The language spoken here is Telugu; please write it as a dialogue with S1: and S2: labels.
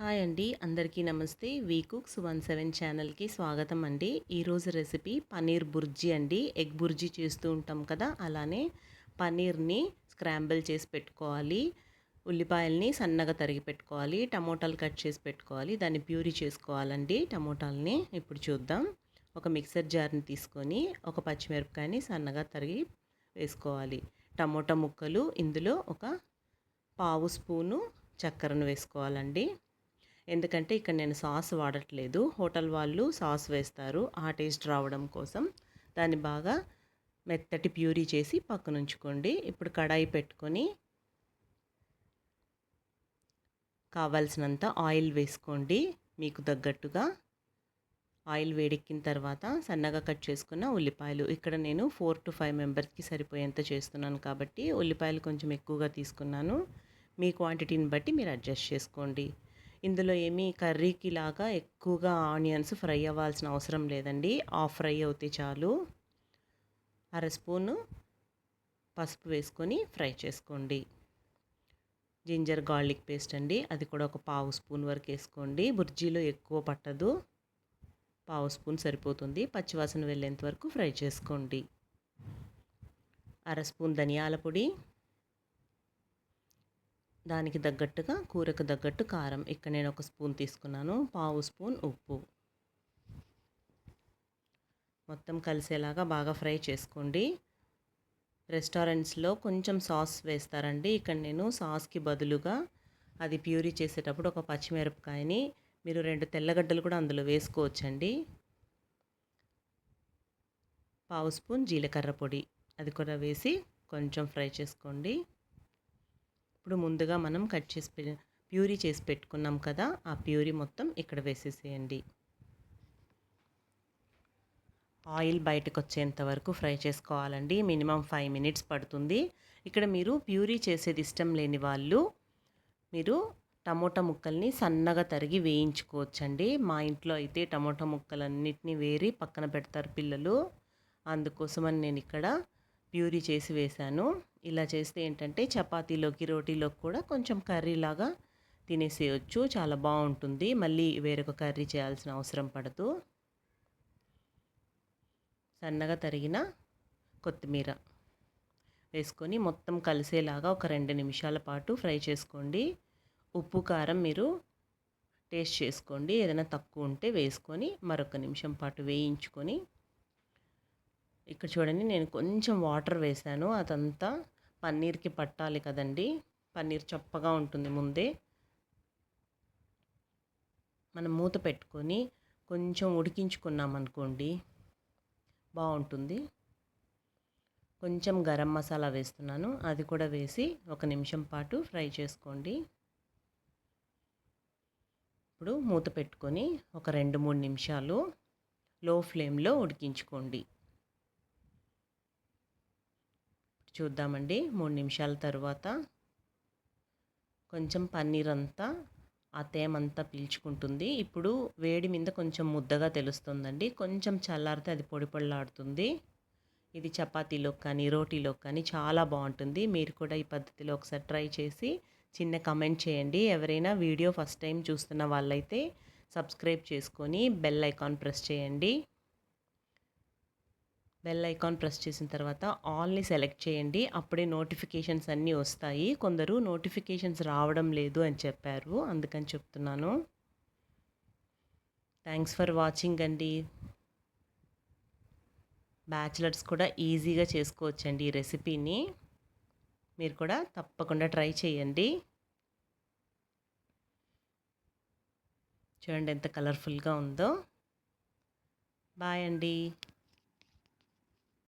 S1: హాయ్ అండి. అందరికీ నమస్తే. వీ కుక్స్ వన్ సెవెన్ ఛానల్కి స్వాగతం అండి. ఈరోజు రెసిపీ పన్నీర్ బుర్జీ అండి. ఎగ్ బుర్జీ చేస్తూ ఉంటాం కదా అలానే పన్నీర్ని స్క్రాంబుల్ చేసి పెట్టుకోవాలి. ఉల్లిపాయల్ని సన్నగా తరిగి పెట్టుకోవాలి. టమోటాలు కట్ చేసి పెట్టుకోవాలి. దాన్ని ప్యూరీ చేసుకోవాలండి టమోటాలని. ఇప్పుడు చూద్దాం. ఒక మిక్సర్ జార్ని తీసుకొని ఒక పచ్చిమిరపకాయని సన్నగా తరిగి వేసుకోవాలి. టమోటా ముక్కలు ఇందులో ఒక పావు స్పూను చక్కెరను వేసుకోవాలండి. ఎందుకంటే ఇక్కడ నేను సాస్ వాడట్లేదు. హోటల్ వాళ్ళు సాస్ వేస్తారు. ఆ టేస్ట్ రావడం కోసం దాన్ని బాగా మెత్తటి ప్యూరీ చేసి పక్కన ఉంచుకోండి ఇప్పుడు కడాయి పెట్టుకొని కావాల్సినంత ఆయిల్ వేసుకోండి. మీకు తగ్గట్టుగా ఆయిల్ వేడెక్కిన తర్వాత సన్నగా కట్ చేసుకున్న ఉల్లిపాయలు. ఇక్కడ నేను ఫోర్ టు ఫైవ్ మెంబర్స్కి సరిపోయేంత చేస్తున్నాను కాబట్టి ఉల్లిపాయలు కొంచెం ఎక్కువగా తీసుకున్నాను. మీ క్వాంటిటీని బట్టి మీరు అడ్జస్ట్ చేసుకోండి. ఇందులో ఏమీ కర్రీకి లాగా ఎక్కువగా ఆనియన్స్ ఫ్రై అవ్వాల్సిన అవసరం లేదండి. ఆఫ్ ఫ్రై అవుతే చాలు. అర స్పూను పసుపు వేసుకొని ఫ్రై చేసుకోండి. జింజర్ గార్లిక్ పేస్ట్ అండి. అది కూడా ఒక పావు స్పూన్ వరకు వేసుకోండి. బుర్జీలో ఎక్కువ పట్టదు. పావు స్పూన్ సరిపోతుంది. పచ్చివాసన వెళ్ళేంత వరకు ఫ్రై చేసుకోండి. అర స్పూన్ ధనియాల పొడి దానికి తగ్గట్టుగా కూరకు తగ్గట్టు కారం. ఇక్కడ నేను ఒక స్పూన్ తీసుకున్నాను. పావు స్పూన్ ఉప్పు. మొత్తం కలిసేలాగా బాగా ఫ్రై చేసుకోండి. రెస్టారెంట్స్లో కొంచెం సాస్ వేస్తారండి. ఇక్కడ నేను సాస్కి బదులుగా అది ప్యూరీ చేసేటప్పుడు ఒక పచ్చిమిరపకాయని మీరు రెండు తెల్లగడ్డలు కూడా అందులో వేసుకోవచ్చండి. పావు స్పూన్ జీలకర్ర పొడి. అది కూడా వేసి కొంచెం ఫ్రై చేసుకోండి. ఇప్పుడు ముందుగా మనం కట్ చేసి ప్యూరీ చేసి పెట్టుకున్నాం కదా ఆ ప్యూరీ మొత్తం ఇక్కడ వేసేసేయండి. ఆయిల్ బయటకు వచ్చేంత వరకు ఫ్రై చేసుకోవాలండి. మినిమం ఫైవ్ మినిట్స్ పడుతుంది. ఇక్కడ మీరు ప్యూరీ చేసేది ఇష్టం లేని వాళ్ళు మీరు టమోటా ముక్కల్ని సన్నగా తరిగి వేయించుకోవచ్చండి. మా ఇంట్లో అయితే టమోటా ముక్కలన్నిటినీ వేరి పక్కన పెడతారు పిల్లలు. అందుకోసమని నేను ఇక్కడ ప్యూరీ చేసి వేశాను. ఇలా చేస్తే ఏంటంటే చపాతీలోకి రోటీలోకి కూడా కొంచెం కర్రీలాగా తినేసేయచ్చు. చాలా బాగుంటుంది. మళ్ళీ వేరొక కర్రీ చేయాల్సిన అవసరం పడదు. సన్నగా తరిగిన కొత్తిమీర వేసుకొని మొత్తం కలిసేలాగా ఒక రెండు నిమిషాల పాటు ఫ్రై చేసుకోండి. ఉప్పు కారం మీరు టేస్ట్ చేసుకోండి. ఏదైనా తక్కువ ఉంటే వేసుకొని మరొక నిమిషం పాటు వేయించుకొని ఇక్కడ చూడండి నేను కొంచెం వాటర్ వేసాను అదంతా పన్నీర్కి పట్టాలి కదండి. పన్నీర్ చప్పగా ఉంటుంది ముందే. మనం మూత పెట్టుకొని కొంచెం ఉడికించుకున్నాం అనుకోండి బాగుంటుంది. కొంచెం గరం మసాలా వేస్తున్నాను. అది కూడా వేసి ఒక నిమిషం పాటు ఫ్రై చేసుకోండి. ఇప్పుడు మూత పెట్టుకొని ఒక రెండు మూడు నిమిషాలు లో ఫ్లేమ్లో ఉడికించుకోండి. చూద్దామండి. మూడు నిమిషాల తర్వాత కొంచెం పన్నీర్ అంతా ఆ తేమంతా పీల్చుకుంటుంది. ఇప్పుడు వేడి మీద కొంచెం ముద్దగా తెలుస్తుందండి. కొంచెం చల్లారితే అది పొడి పొడిలాడుతుంది. ఇది చపాతీలో కానీ రోటీలో కానీ చాలా బాగుంటుంది. మీరు కూడా ఈ పద్ధతిలో ఒకసారి ట్రై చేసి చిన్న కమెంట్ చేయండి. ఎవరైనా వీడియో ఫస్ట్ టైం చూస్తున్న వాళ్ళైతే సబ్స్క్రైబ్ చేసుకొని బెల్ ఐకాన్ ప్రెస్ చేయండి. బెల్ ఐకాన్ ప్రెస్ చేసిన తర్వాత ఆల్ని సెలెక్ట్ చేయండి. అప్పుడే నోటిఫికేషన్స్ అన్నీ వస్తాయి. కొందరు నోటిఫికేషన్స్ రావడం లేదు అని చెప్పారు. అందుకని చెప్తున్నాను. థ్యాంక్స్ ఫర్ వాచింగ్ అండి. బ్యాచిలర్స్ కూడా ఈజీగా చేసుకోవచ్చండి ఈ రెసిపీని మీరు కూడా తప్పకుండా ట్రై చేయండి. చూడండి ఎంత కలర్ఫుల్గా ఉందో. బాయ్ అండి.